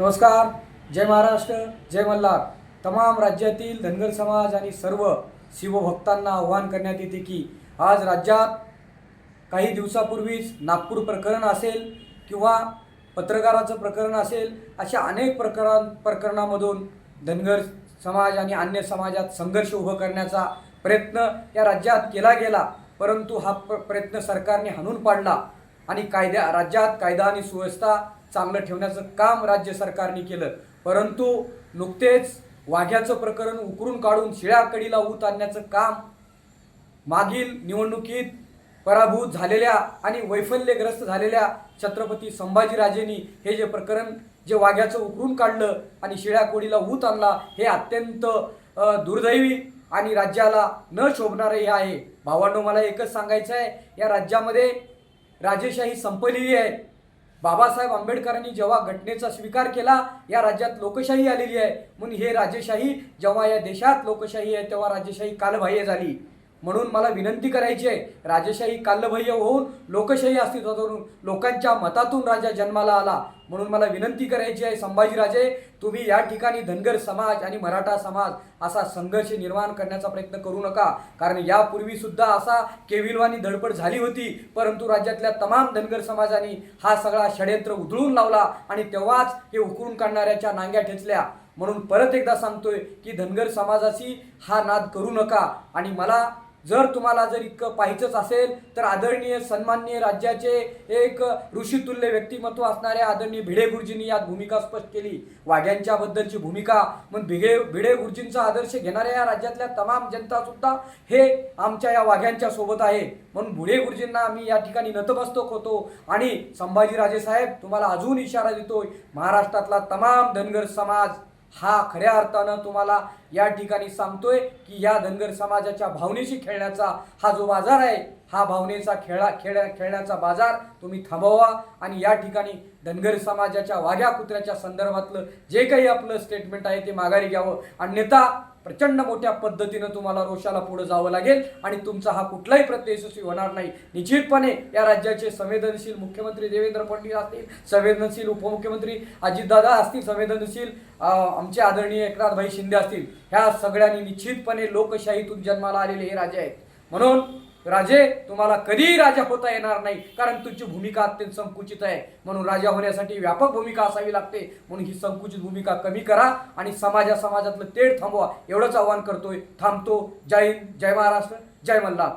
नमस्कार जय महाराष्ट्र जय मल्हार. तमाम राज्यातील धनगर समाज आणि सर्व शिवभक्तांना आव्हान करण्यात येते की आज राज्यात काही दिवसापूर्वीच नागपूर प्रकरण असेल किंवा पत्रकाराचं प्रकरण असेल अशा अनेक प्रकरण प्रकरणामधून धनगर समाज आणि अन्य समाजात संघर्ष उभं करण्याचा प्रयत्न या राज्यात केला गेला. परंतु हा प्रयत्न सरकारने हाणून पाडला आणि कायद्या राज्यात कायदा आणि सुव्यवस्था चांगलं ठेवण्याचं काम राज्य सरकारने केलं. परंतु नुकतेच वाघ्याचं प्रकरण उकरून काढून शिळ्याकडीला ऊत आणण्याचं काम मागील निवडणुकीत पराभूत झालेल्या आणि वैफल्यग्रस्त झालेल्या छत्रपती संभाजीराजेंनी हे जे प्रकरण जे वाघ्याचं उकरून काढलं आणि शिळ्या कोडीला ऊत आणला हे अत्यंत दुर्दैवी आणि राज्याला न शोभणारं हे आहे. भावांनो मला एकच सांगायचं आहे या राज्यामध्ये राजेशाही संपलेली आहे. बाबासाहेब आंबेडकरांनी जेव्हा घटनेचा स्वीकार केला या राज्यात लोकशाही आलेली आहे. म्हणून हे राजेशाही जेव्हा या देशात लोकशाही आहे तेव्हा राजेशाही कालबाह्य झाली. म्हणून मला विनंती करायची आहे राजेशाही कालबाह्य होऊन लोकशाही अस्तित्वात लोकांच्या मतातून राजा जन्माला आला. म्हणून मला विनंती करायची आहे संभाजीराजे तुम्ही या ठिकाणी धनगर समाज आणि मराठा समाज असा संघर्ष निर्माण करण्याचा प्रयत्न करू नका. कारण यापूर्वी सुद्धा असा केविलवानी धडपड झाली होती. परंतु राज्यातल्या तमाम धनगर समाजाने हा सगळा षडयंत्र उधळून लावला आणि तेव्हाच हे उकळून काढणाऱ्याच्या नांग्या ठेचल्या. म्हणून परत एकदा सांगतोय की धनगर समाजाशी हा नाद करू नका. आणि मला जर तुम्हाला जर इतकं पाहिजेच असेल तर आदरणीय सन्माननीय राज्याचे एक ऋषितुल्य व्यक्तिमत्व असणाऱ्या आदरणीय भिडे गुरुजींनी यात भूमिका स्पष्ट केली. वाघ्यांच्याबद्दलची भूमिका मग भिगे भिडे गुरुजींचा आदर्श घेणाऱ्या या राज्यातल्या तमाम जनतासुद्धा हे आमच्या या वाघ्यांच्या सोबत आहे. म्हणून भुडे गुरुजींना आम्ही या ठिकाणी नतमस्तक होतो. आणि संभाजीराजे साहेब तुम्हाला अजून इशारा देतोय महाराष्ट्रातला तमाम धनगर समाज हा खऱ्या अर्थानं तुम्हाला या ठिकाणी सांगतोय की या धनगर समाजाच्या भावनेशी खेळण्याचा हा जो बाजार आहे हा भावनेचा खेळा खेळ खेळण्याचा बाजार तुम्ही थांबवा. आणि या ठिकाणी धनगर समाजाच्या वाघ्या कुत्र्याच्या संदर्भातलं जे काही आपलं स्टेटमेंट आहे ते माघारी घ्यावं. अन्यथा प्रचंड मोठ्या पद्धतीनं तुम्हाला रोषाला पुढे जावं लागेल आणि तुमचा हा कुठलाही प्रत्यय यशस्वी होणार नाही. निश्चितपणे या राज्याचे संवेदनशील मुख्यमंत्री देवेंद्र फडणवीस असतील संवेदनशील उपमुख्यमंत्री अजितदादा असतील संवेदनशील आमचे आदरणीय एकनाथभाई शिंदे असतील ह्या सगळ्यांनी निश्चितपणे लोकशाहीतून जन्माला आलेले हे राजे आहेत. म्हणून राजे तुम्हाला कधीही राजा होता येणार नाही कारण तुमची भूमिका अत्यंत संकुचित आहे. म्हणून राजा होण्यासाठी व्यापक भूमिका असावी लागते. म्हणून ही संकुचित भूमिका कमी करा आणि समाजा समाजातलं तेढ थांबवा. एवढंच आवाहन करतोय. थांबतो. जय हिंद जय महाराष्ट्र जय मल्हार.